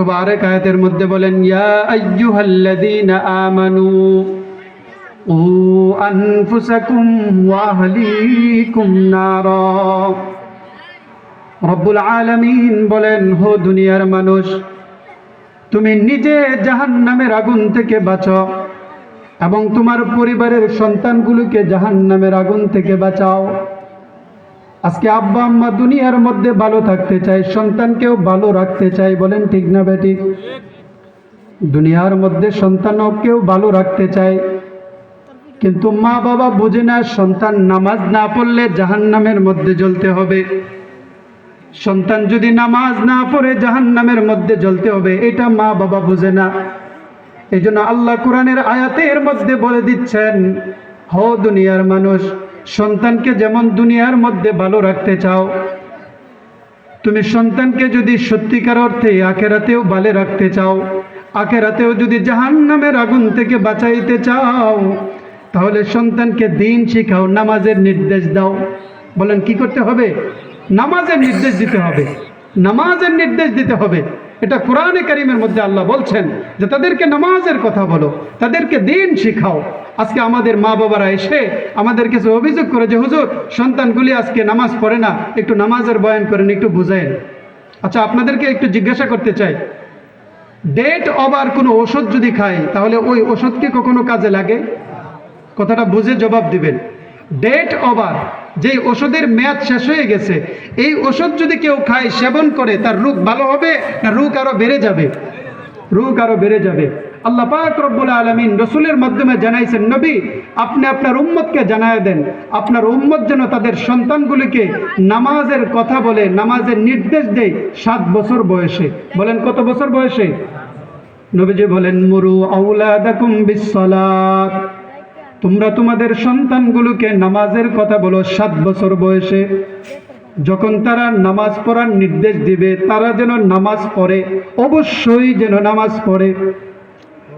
অথবা আরেক আয়াতের মধ্যে বলেন, ইয়া আইয়ুহাল্লাযীনা আমানু উ আনফুসাকুম ওয়া আহলিকুম নারা। রব্বুল আলামিন বলেন হো দুনিয়ার মানুষ, তুমি নিজে জাহান্নামের আগুন থেকে বাঁচো এবং তোমার পরিবারের সন্তানগুলোকে জাহান্নামের আগুন থেকে বাঁচাও। আজকে আব্বা আম্মা দুনিয়ার মধ্যে ভালো থাকতে চায়, সন্তানকেও ভালো রাখতে চায়, বলেন ঠিক না বেঠিক? দুনিয়ার মধ্যে সন্তানকেও ভালো রাখতে চায়, কিন্তু মা বাবা বুঝে না সন্তান নামাজ না পড়লে জাহান্নামের মধ্যে জ্বলতে হবে। সন্তান যদি নামাজ না পড়ে জাহান্নামের মধ্যে জ্বলতে হবে, এটা মা বাবা বুঝে না। এই জন্য আল্লাহ কোরআনের আয়াতের মধ্যে বলে দিচ্ছেন, হ দুনিয়ার মানুষ সন্তানকে যেমন দুনিয়ার মধ্যে ভালো রাখতে চাও, তুমি সন্তানকে যদি সত্যিকার অর্থে আখেরাতেও ভালো রাখতে চাও, আখেরাতেও যদি জাহান্নামের আগুন থেকে বাঁচাইতে চাও, তাহলে সন্তানকে দিন শিখাও, নামাজের নির্দেশ দাও। বলেন, কি করতে হবে? নামাজের নির্দেশ দিতে হবে। নামাজের নির্দেশ দিতে হবে। এটা কোরআনে কারিমের মধ্যে আল্লাহ বলছেন যে তাদেরকে নামাজের কথা বলো, তাদেরকে দিন শিখাও। আজকে আমাদের মা বাবারা এসে আমাদের কাছে অভিযোগ করে যে, হুজুর, সন্তানগুলি আজকে নামাজ পড়ে না, একটু নামাজের বয়ান করেন, একটু বুঝেন আচ্ছা আপনাদেরকে একটু জিজ্ঞাসা করতে চাই। ডেট ওভার কোনো ওষুধ যদি খায় তাহলে ওই ওষুধ কি কখনো কাজে লাগে? কথাটা বুঝে জবাব দিবেন। ডেট ওভার যেই ওষুধের মেয়াদ শেষ হয়ে গেছে, এই ওষুধ যদি কেউ খায়, সেবন করে, তার রোগ ভালো হবে না রোগ আরও বেড়ে যাবে? রোগ আরও বেড়ে যাবে। আল্লাহ পাক রব্বুল আলমিন রসুলের মাধ্যমে জানাইছেন, নবী, আপনি আপনার উম্মতকে জানায় দেন। আপনার উম্মত যেন তাদের সন্তানগুলিকে নামাজের কথা বলে, নামাজের নির্দেশ দেয় সাত বছর বয়সে। বলেন, কত বছর বয়সে? নবীজি বলেন, মুরু আউলাদাকুম বিসসালাত। তোমরা তোমাদের সন্তানগুলোকে নামাজের কথা বলো সাত বছর বয়সে। যখন তারা নামাজ পড়ার নির্দেশ দিবে, তারা যেন নামাজ পড়ে, অবশ্যই যেন নামাজ পড়ে।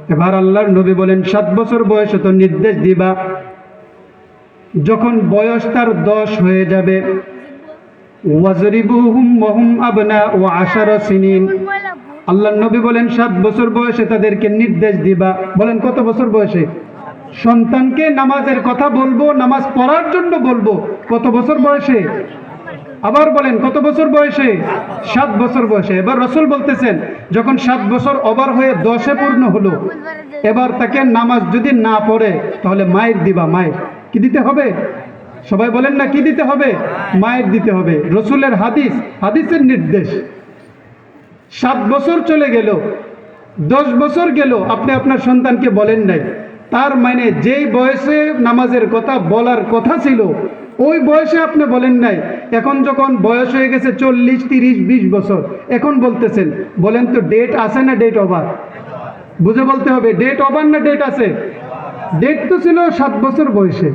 এবার আল্লাহর নবী বলেন, সাত বছর বয়সে তো নির্দেশ দিবা। যখন বয়স তার দশ হয়ে যাবে। আল্লাহ নবী বলেন, সাত বছর বয়সে তাদেরকে নির্দেশ দিবা। বলেন, কত বছর বয়সে? সন্তানকে নামাজের কথা বলব, নামাজ পড়ার জন্য বলব। কত বছর বয়সে? আবার বলেন, কত বছর বয়সে? সাত বছর বয়সে। এবার রসুল বলতেছেন, যখন সাত বছর ওভার হয়ে দশে পূর্ণ হলো, এবার তাকে নামাজ যদি না পড়ে, তাহলে মায়ের দিবা, মায়ের। কি দিতে হবে? সবাই বলেন না, কি দিতে হবে? মায়ের দিতে হবে। রসুলের হাদিস, হাদিসের নির্দেশ। সাত বছর চলে গেল, দশ বছর গেল, আপনি আপনার সন্তানকে বলেন নাই। তার মানে যেই বয়সে নামাজের কথা বলার কথা ছিল, ওই বয়সে আপনি বলেন নাই, এখন যখন বয়স হয়ে গেছে চল্লিশ, তিরিশ, বিশ বছর, এখন বলতেছেন, বলেন তো ডেট আছে না ডেট ওভার বুঝে বলতে হবে ডেট ওভার না ডেট আছে? ডেট তো ছিল সাত বছর বয়সে।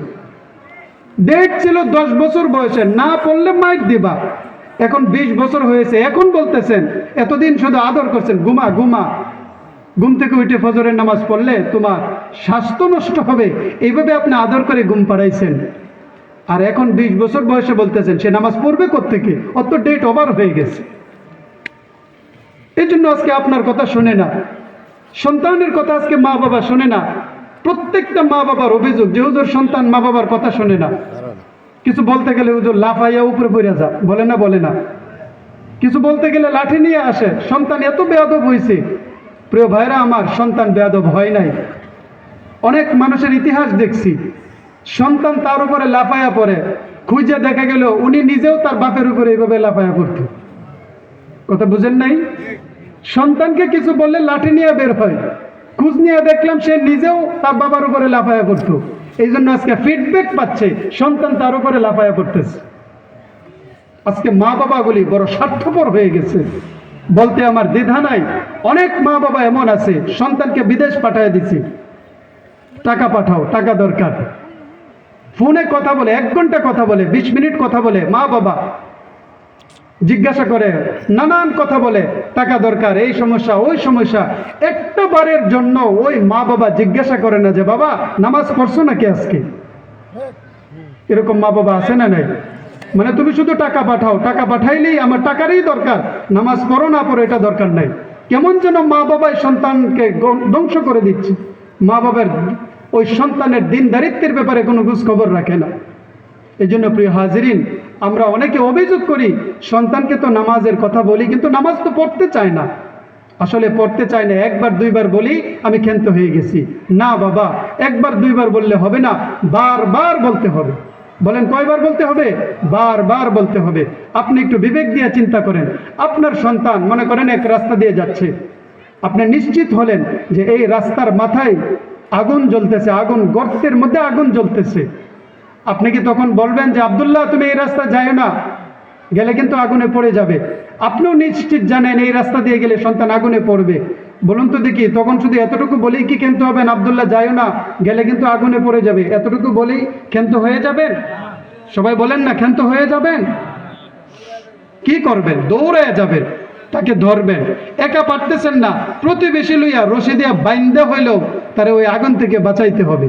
ডেট ছিল দশ বছর বয়সে, না পড়লে মাইট দিবা। এখন বিশ বছর হয়েছে, এখন বলতেছেন, এতদিন শুধু আদর করছেন, ঘুমা ঘুমা। ঘুম থেকে উঠে ফজরের নামাজ পড়লে তোমার স্বাস্থ্য নষ্ট হবে। এইভাবে আপনি আদর করে ঘুম পাড়াইছেন। আর এখন বিশ বছর বয়সে বলতেছেন, সে নামাজ পড়বে থেকে অত ডেট ওভার হয়ে গেছে। এই জন্য আজকে আপনার কথা শোনে না। সন্তানের কথা আজকে মা বাবা শোনে না। প্রত্যেকটা মা বাবার অভিযোগ, যে হুজুর সন্তান মা বাবার কথা শোনে না। কিছু বলতে গেলে হুজুর লাফাইয়া উপরে পড়ে যা, বলে না বলে না। কিছু বলতে গেলে লাঠি নিয়ে আসে। সন্তান এত বেয়াদব হয়েছে প্রিয় ভাইরা, আমার সন্তান বেয়াদব হয় নাই। অনেক মানুষের ইতিহাস দেখছি। সন্তান তার উপরে লাফায়া পড়ে। খুঁজে দেখা গেল উনি নিজেও তার বাপের উপরে এইভাবে লাফায়া পড়ত। কথা বুঝেন নাই? সন্তানকে কিছু বললে লাঠি নিয়ে বের হয়। খোঁজ নিয়ে দেখলাম সে নিজেও তার বাবার উপরে লাফায়া করতো এই জন্য আজকে ফিডব্যাক পাচ্ছে, সন্তান তার উপরে লাফায়া করতেছে আজকে মা বাবাগুলি বড় স্বার্থপর হয়ে গেছে। বলতে আমার দ্বিধা নাই। অনেক মা বাবা এমন আছে, সন্তানকে বিদেশ পাঠিয়ে দিছি। টাকা পাঠাও, টাকা দরকার। ফোনে কথা বলে, এক ঘণ্টা কথা বলে, বিশ মিনিট কথা বলে মা বাবা জিজ্ঞাসা করে, নানান কথা বলে, টাকা দরকার, এই সমস্যা, ওই সমস্যা। একটা বারের জন্য ওই মা বাবা জিজ্ঞাসা করে না যে, বাবা, নামাজ পড়ছো নাকি আজকে? এরকম মা বাবা আছে না নাই? মানে তুমি শুধু টাকা পাঠাও, টাকা পাঠাইলেই আমার টাকারই দরকার। নামাজ পড়ো না পড়ো, এটা দরকার নাই। কেমন যেন মা বাবাই সন্তানকে ধ্বংস করে দিচ্ছে। মা বাবার ওই সন্তানের দিন দারিত্বের ব্যাপারে কোনো খোঁজ খবর রাখে না। এই জন্য প্রিয় হাজিরিন, আমরা অনেকে অভিযোগ করি, সন্তানকে তো নামাজের কথা বলি, কিন্তু নামাজ তো পড়তে চায় না। আসলে পড়তে চায় না, একবার দুইবার বলি আমি ক্ষান্ত হয়ে গেছি। না বাবা, একবার দুইবার বললে হবে না, বারবার বলতে হবে। বলেন, কয়বার বলতে হবে? বারবার বলতে হবে। আপনি একটু বিবেক দিয়ে চিন্তা করেন। আপনার সন্তান, মনে করেন, এক রাস্তা দিয়ে যাচ্ছে। আপনি নিশ্চিত হলেন যে এই রাস্তার মাথায় আগুন জ্বলতেছে, আগুন গর্তের মধ্যে আগুন জ্বলতেছে। আপনি কি তখন বলবেন যে, আব্দুল্লাহ, তুমি এই রাস্তা যাও না? গেলে কিন্তু আগুনে পড়ে যাবে। আপনিও নিশ্চিত জানেন, এই রাস্তা দিয়ে গেলে সন্তান আগুনে পড়বে। বলুন তো দেখি, তখন শুধু এতটুকু বলেই কি কেনতে হবেন? আবদুল্লাহ, যাইও না, গেলে কিন্তু আগুনে পড়ে যাবে। এতটুকু বলেই ক্ষান্ত হয়ে যাবেন? সবাই বলেন না, ক্ষান্ত হয়ে যাবেন? কি করবেন? দৌড়ে যাবেন, তাকে ধরবেন। একা পারতেছেন না, প্রতিবেশী লইয়া রশি দিয়া বাইন্দা হইলেও তারা ওই আগুন থেকে বাঁচাইতে হবে।